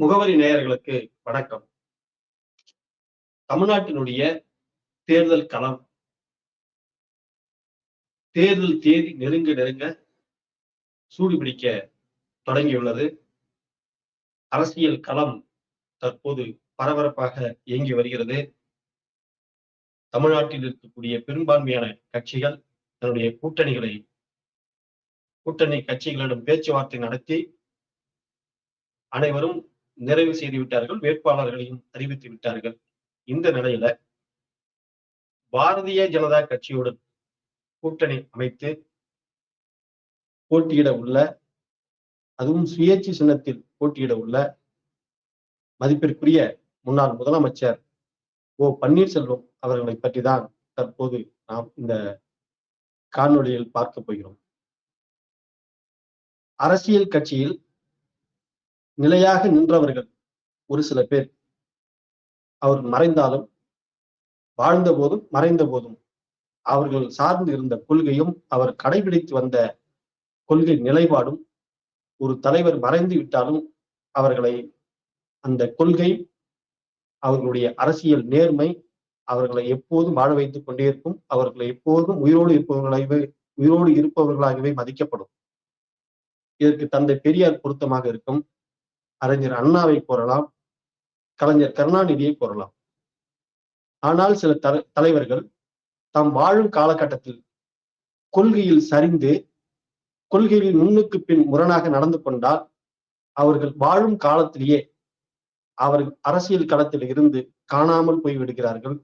முகவரி நேயர்களுக்கு வணக்கம். தமிழ்நாட்டினுடைய தேர்தல் களம். தேர்தல் தேதி நெருங்க நெருங்க சூடுபிடிக்க தொடங்கியுள்ளது. அரசியல் களம் தற்போது பரபரப்பாக இயங்கி வருகிறது. தமிழ்நாட்டில் இருக்கக்கூடிய பெரும்பான்மையான கட்சிகள் தன்னுடைய கூட்டணிகளை கூட்டணி கட்சிகளிடம் பேச்சுவார்த்தை நடத்தி அனைவரும் நிறைவு செய்து விட்டார்கள் வேட்பாளர்களையும் அறிவித்து விட்டார்கள். இந்த நிலையில பாரதிய ஜனதா கட்சியுடன் கூட்டணி அமைத்து போட்டியிட உள்ள அதுவும் சுயேட்சை சின்னத்தில் போட்டியிட உள்ள மதிப்பிற்குரிய முன்னாள் முதலமைச்சர் ஓ பன்னீர்செல்வம் அவர்களை பற்றி தான் தற்போது நாம் இந்த காணொளியில் பார்க்க போகிறோம். அரசியல் கட்சியில் நிலையாக நின்றவர்கள் ஒரு சில பேர். அவர் மறைந்தாலும் வாழ்ந்த போதும் மறைந்த போதும் அவர்கள் சார்ந்து இருந்த கொள்கையும் அவர் கடைபிடித்து வந்த கொள்கை நிலைப்பாடும் ஒரு தலைவர் மறைந்து விட்டாலும் அவர்களை அந்த கொள்கை அவர்களுடைய அரசியல் நேர்மை அவர்களை எப்போதும் வாழ வைத்துக் கொண்டே இருக்கும் அவர்களை எப்போதும் உயிரோடு இருப்பவர்களாகவே உயிரோடு இருப்பவர்களாகவே மதிக்கப்படும். இதற்கு தந்தை பெரியார் பொருத்தமாக இருக்கும். அறிஞர் அண்ணாவை கோரலாம் கலைஞர் கருணாநிதியை கோரலாம் ஆனால் சில த தலைவர்கள் தாம் வாழும் காலகட்டத்தில் கொள்கையில் சரிந்து கொள்கையில் முன்னுக்கு பின் முரணாக நடந்து கொண்டால் அவர்கள் வாழும் காலத்திலேயே அவர்கள் அரசியல் களத்தில் இருந்து காணாமல் போய்விடுகிறார்கள்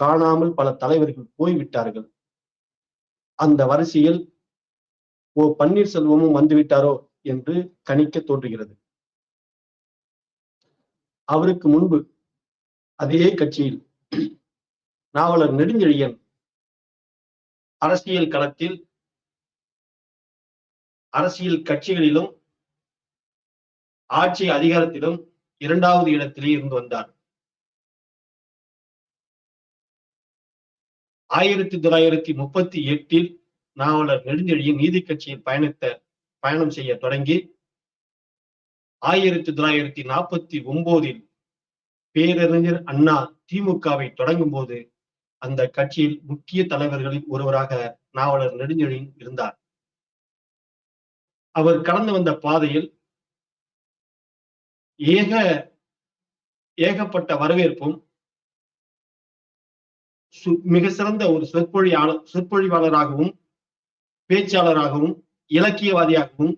காணாமல் பல தலைவர்கள் போய்விட்டார்கள். அந்த வரிசையில் ஓ பன்னீர்செல்வமும் வந்துவிட்டாரோ என்று கணிக்க தோன்றுகிறது. அவருக்கு முன்பு அதே கட்சியில் நாவலர் நெடுஞ்செழியன் அரசியல் களத்தில் அரசியல் கட்சிகளிலும் ஆட்சி அதிகாரத்திலும் இரண்டாவது இடத்திலே இருந்து வந்தார். ஆயிரத்தி தொள்ளாயிரத்தி முப்பத்தி எட்டில் நாவலர் நெடுஞ்செழியன் நீதி கட்சியில் பயணித்த பயணம் செய்ய தொடங்கி ஆயிரத்தி தொள்ளாயிரத்தி நாற்பத்தி ஒன்பதில் பேரறிஞர் அண்ணா திமுகவை தொடங்கும் போது அந்த கட்சியில் முக்கிய தலைவர்களில் ஒருவராக நாவலர் நெடுஞ்செழியன் இருந்தார். அவர் கடந்து வந்த பாதையில் ஏக ஏகப்பட்ட வரவேற்பும் மிக சிறந்த ஒரு சொற்பொழியாளர் சொற்பொழிவாளராகவும் பேச்சாளராகவும் இலக்கியவாதியாகவும்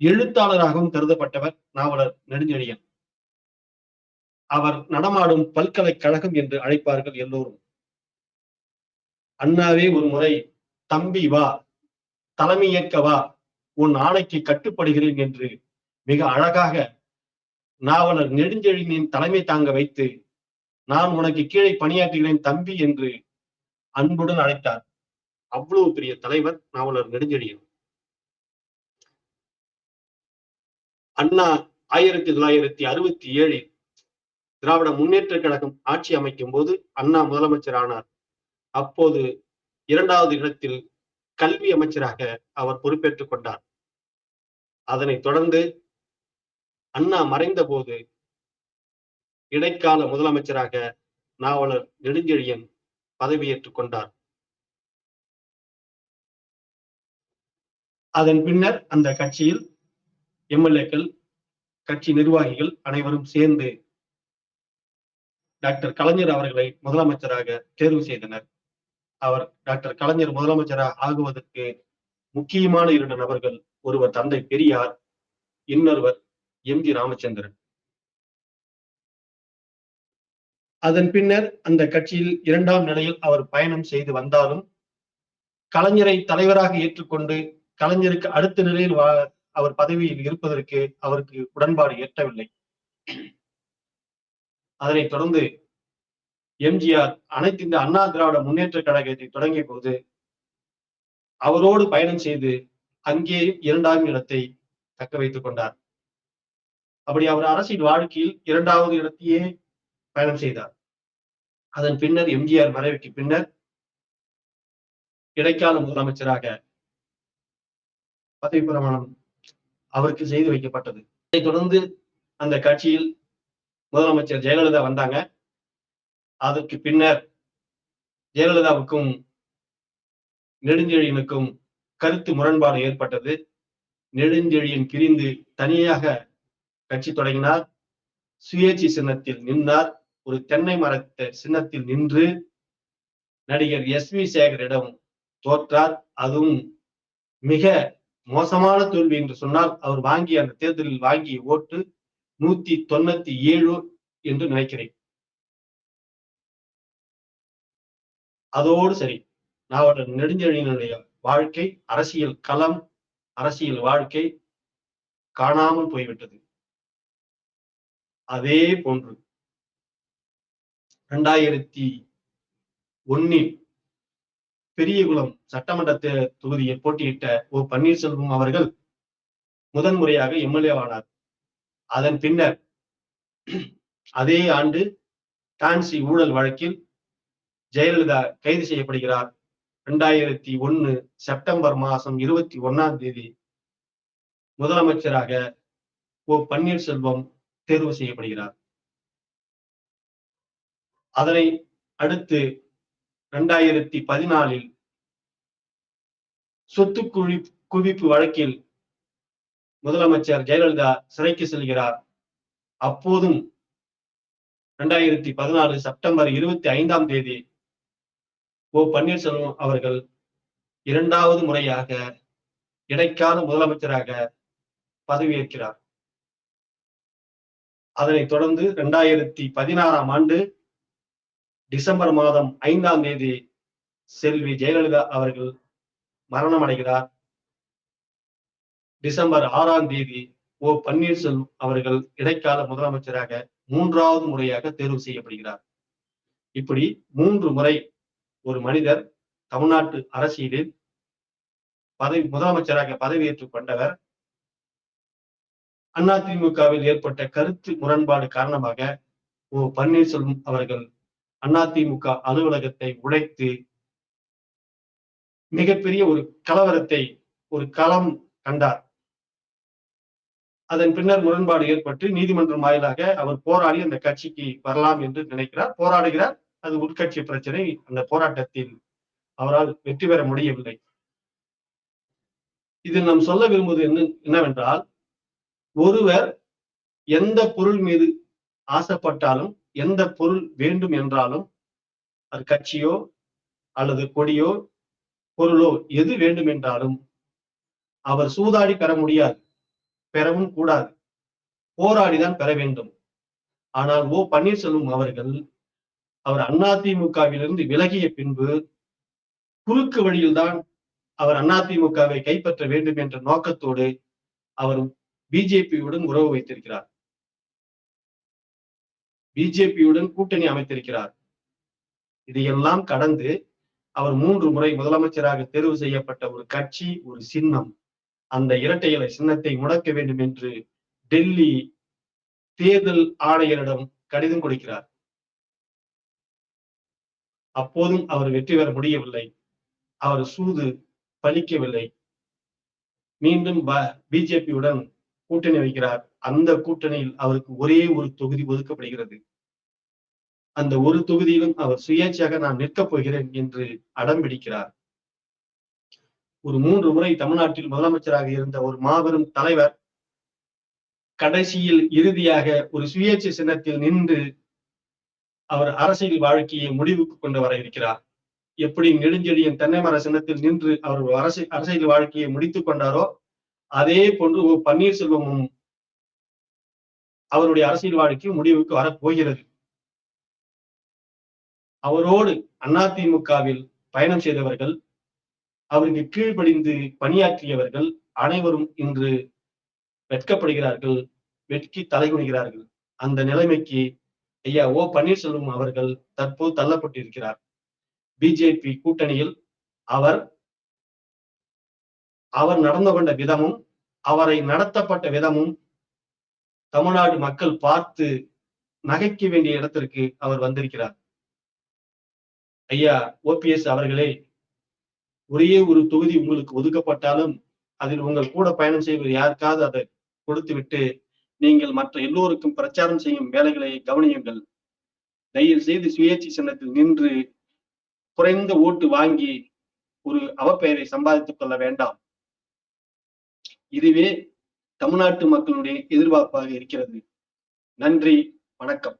எழுத்தாளராகவும் கருதப்பட்டவர் நாவலர் நெடுஞ்செழியன். அவர் நடமாடும் பல்கலைக்கழகம் என்று அழைப்பார்கள் எல்லோரும். அண்ணாவே ஒரு முறை தம்பி வா தலைமை இயக்க வா உன் ஆணைக்கு கட்டுப்படுகிறேன் என்று மிக அழகாக நாவலர் நெடுஞ்செழியனின் தலைமை தாங்க வைத்து நான் உனக்கு கீழே பணியாற்றுகிறேன் தம்பி என்று அன்புடன் அழைத்தார். அவ்வளவு பெரிய தலைவர் நாவலர் நெடுஞ்செழியன். அண்ணா ஆயிரத்தி தொள்ளாயிரத்தி அறுபத்தி ஏழில் திராவிட முன்னேற்ற கழகம் ஆட்சி அமைக்கும் போது அண்ணா முதலமைச்சர் ஆனார் அப்போது இரண்டாவது இடத்தில் கல்வி அமைச்சராக அவர் பொறுப்பேற்றுக் கொண்டார். அதனைத் தொடர்ந்து அண்ணா மறைந்த போது இடைக்கால முதலமைச்சராக நாவலர் நெடுஞ்செழியன் பதவியேற்றுக் கொண்டார். அதன் பின்னர் அந்த கட்சியில் எம்எல்ஏக்கள் கட்சி நிர்வாகிகள் அனைவரும் சேர்ந்து டாக்டர் கலைஞர் அவர்களை முதலமைச்சராக தேர்வு செய்தனர். அவர் டாக்டர் கலைஞர் முதலமைச்சராக ஆகுவதற்கு முக்கியமான இரண்டு நபர்கள் ஒருவர் தந்தை பெரியார் இன்னொருவர் எம் ஜி ராமச்சந்திரன். அதன் பின்னர் அந்த கட்சியில் இரண்டாம் நிலையில் அவர் பயணம் செய்து வந்தாலும் கலைஞரை தலைவராக ஏற்றுக்கொண்டு கலைஞருக்கு அடுத்த நிலையில் அவர் பதவியில் இருப்பதற்கு அவருக்கு உடன்பாடு எட்டவில்லை. அதனைத் தொடர்ந்து எம்ஜிஆர் அனைத்து இந்த அண்ணா திராவிட முன்னேற்ற கழகத்தை தொடங்கிய போது அவரோடு பயணம் செய்து அங்கேயும் இரண்டாம் இடத்தை தக்க வைத்துக் கொண்டார். அப்படி அவர் அரசின் வாழ்க்கையில் இரண்டாவது இடத்தையே பயணம் செய்தார். அதன் பின்னர் எம்ஜிஆர் மறைவுக்கு பின்னர் இடைக்கால முதலமைச்சராக பதவி பிரமாணம் அவருக்கு செய்து வைக்கப்பட்டது. இதைத் தொடர்ந்து அந்த கட்சியில் முதலமைச்சர் ஜெயலலிதா வந்தாங்க. அதற்கு பின்னர் ஜெயலலிதாவுக்கும் நெடுஞ்செழியனுக்கும் கருத்து முரண்பாடு ஏற்பட்டது. நெடுஞ்செழியன் பிரிந்து தனியாக கட்சி தொடங்கினார். சுயேட்சி சின்னத்தில் நின்றார். ஒரு தென்னை மரத்த சின்னத்தில் நின்று நடிகர் எஸ் வி சேகரிடம் தோற்றார். அதுவும் மிக மோசமான தோல்வி என்று சொன்னால் அவர் வாங்கிய அந்த தேர்தலில் வாங்கிய ஓட்டு நூத்தி தொண்ணூத்தி ஏழு என்று நினைக்கிறேன். அதோடு சரி நாவலர் நெடுஞ்செழியனுடைய வாழ்க்கை அரசியல் களம் அரசியல் வாழ்க்கை காணாமல் போய்விட்டது. அதே போன்று இரண்டாயிரத்தி ஒன்னில் பெரியகுளம் சட்டமன்ற தொகுதியில் போட்டியிட்ட ஓ. பன்னீர்செல்வம் அவர்கள் முதன்முறையாக எம்எல்ஏ ஆனார். அதன் பின்னர் அதே ஆண்டு டான்சி ஊழல் வழக்கில் ஜெயலலிதா கைது செய்யப்படுகிறார். இரண்டாயிரத்தி ஒன்னு செப்டம்பர் மாதம் இருபத்தி ஒன்னாம் தேதி முதலமைச்சராக ஓ. பன்னீர்செல்வம் தேர்வு செய்யப்படுகிறார். அதனை அடுத்து இரண்டாயிரத்தி பதினாலில் சொத்து குழி குவிப்பு வழக்கில் முதலமைச்சர் ஜெயலலிதா சிறைக்கு செல்கிறார். அப்போதும் இரண்டாயிரத்தி பதினாலு செப்டம்பர் இருபத்தி ஐந்தாம் தேதி ஓ பன்னீர்செல்வம் அவர்கள் இரண்டாவது முறையாக இடைக்கால முதலமைச்சராக பதவியேற்கிறார். அதனைத் தொடர்ந்து இரண்டாயிரத்தி பதினாறாம் ஆண்டு டிசம்பர் மாதம் ஐந்தாம் தேதி செல்வி ஜெயலலிதா அவர்கள் மரணம் அடைகிறார் டிசம்பர் ஆறாம் தேதி ஓ பன்னீர்செல்வம் அவர்கள் இடைக்கால முதலமைச்சராக மூன்றாவது முறையாக தேர்வு செய்யப்படுகிறார். இப்படி மூன்று முறை ஒரு மனிதர் தமிழ்நாட்டு அரசியலில் பதவி முதலமைச்சராக பதவியேற்றுக் கொண்டவர். அதிமுகவில் ஏற்பட்ட கருத்து முரண்பாடு காரணமாக ஓ பன்னீர்செல்வம் அவர்கள் அதிமுக அலுவலகத்தை உடைத்து மிகப்பெரிய ஒரு கலவரத்தை ஒரு களம் கண்டார். அதன் பின்னர் முரண்பாடு ஏற்பட்டு நீதிமன்றம் வாயிலாக அவர் போராடி அந்த கட்சிக்கு வரலாம் என்று நினைக்கிறார். போராடுகிறார். அது உட்கட்சி பிரச்சனை. அந்த போராட்டத்தில் அவரால் வெற்றி பெற முடியவில்லை. இதில் நாம் சொல்ல விரும்புவது என்ன என்னவென்றால் ஒருவர் எந்த பொருள் மீது ஆசைப்பட்டாலும் எந்த பொருள் வேண்டும் என்றாலும் அது கட்சியோ அல்லது கொடியோ பொருளோ எது வேண்டும் என்றாலும் அவர் சூதாடி பெற முடியாது பெறவும் கூடாது. போராடிதான் பெற வேண்டும். ஆனால் ஓ பன்னீர்செல்வம் அவர்கள் அவர் அதிமுகவிலிருந்து விலகிய பின்பு குறுக்கு வழியில்தான் அவர் அதிமுகவை கைப்பற்ற வேண்டும் என்ற நோக்கத்தோடு அவர் பிஜேபியுடன் உறவு வைத்திருக்கிறார். பிஜேபியுடன் கூட்டணி அமைத்திருக்கிறார். இதையெல்லாம் கடந்து அவர் மூன்று முறை முதலமைச்சராக தேர்வு செய்யப்பட்ட ஒரு கட்சி ஒரு சின்னம். அந்த இரட்டை இலை சின்னத்தை முடக்க வேண்டும் என்று டெல்லி தேர்தல் ஆணையரிடம் கடிதம் கொடுக்கிறார். அப்போதும் அவர் வெற்றி பெற முடியவில்லை. அவர் சூது பலிக்கவில்லை. மீண்டும் பிஜேபியுடன் கூட்டணி வைக்கிறார். அந்த கூட்டணியில் அவருக்கு ஒரே ஒரு தொகுதி ஒதுக்கப்படுகிறது. அந்த ஒரு தொகுதியிலும் அவர் சுயேட்சையாக நான் நிற்கப் போகிறேன் என்று அடம் பிடிக்கிறார். ஒரு மூன்று முறை தமிழ்நாட்டில் முதலமைச்சராக இருந்த ஒரு மாபெரும் தலைவர் கடைசியில் இறுதியாக ஒரு சுயேட்சை சின்னத்தில் நின்று அவர் அரசியல் வாழ்க்கையை முடிவுக்கு கொண்டு வர இருக்கிறார். எப்படி நெடுஞ்செழியன் தென்னை மர சின்னத்தில் நின்று அவர் அரசு அரசியல் வாழ்க்கையை முடித்துக் கொண்டாரோ அதே போன்று ஓ பன்னீர்செல்வமும் அவருடைய அரசியல் வாழ்க்கை முடிவுக்கு வரப்போகிறது அவரோடு அதிமுகவில் பயணம் செய்தவர்கள் அவருக்கு கீழ்ப்படிந்து பணியாற்றியவர்கள் அனைவரும் இன்று வெட்கப்படுகிறார்கள் வெட்கி தலைகுனிகிறார்கள். அந்த நிலைமைக்கு ஐயா ஓ பன்னீர்செல்வம் அவர்கள் தற்போது தள்ளப்பட்டிருக்கிறார். பிஜேபி கூட்டணியில் அவர் அவர் நடந்து கொண்ட விதமும் அவரை நடத்தப்பட்ட விதமும் தமிழ்நாடு மக்கள் பார்த்து நகைக்க வேண்டிய இடத்திற்கு அவர் வந்திருக்கிறார். ஐயா ஓபிஎஸ் அவர்களே ஒரே ஒரு தொகுதி உங்களுக்கு ஒதுக்கப்பட்டாலும் அதில் உங்கள் கூட பயணம் செய்வது யாருக்காவது அதை கொடுத்து விட்டு நீங்கள் மற்ற எல்லோருக்கும் பிரச்சாரம் செய்யும் வேலைகளை கவனியுங்கள். தயவு செய்து சுயேட்சை சின்னத்தில் நின்று குறைந்த ஓட்டு வாங்கி ஒரு அவப்பெயரை சம்பாதித்துக் கொள்ள வேண்டாம். இதுவே தமிழ்நாட்டு மக்களுடைய எதிர்பார்ப்பாக இருக்கிறது. நன்றி வணக்கம்.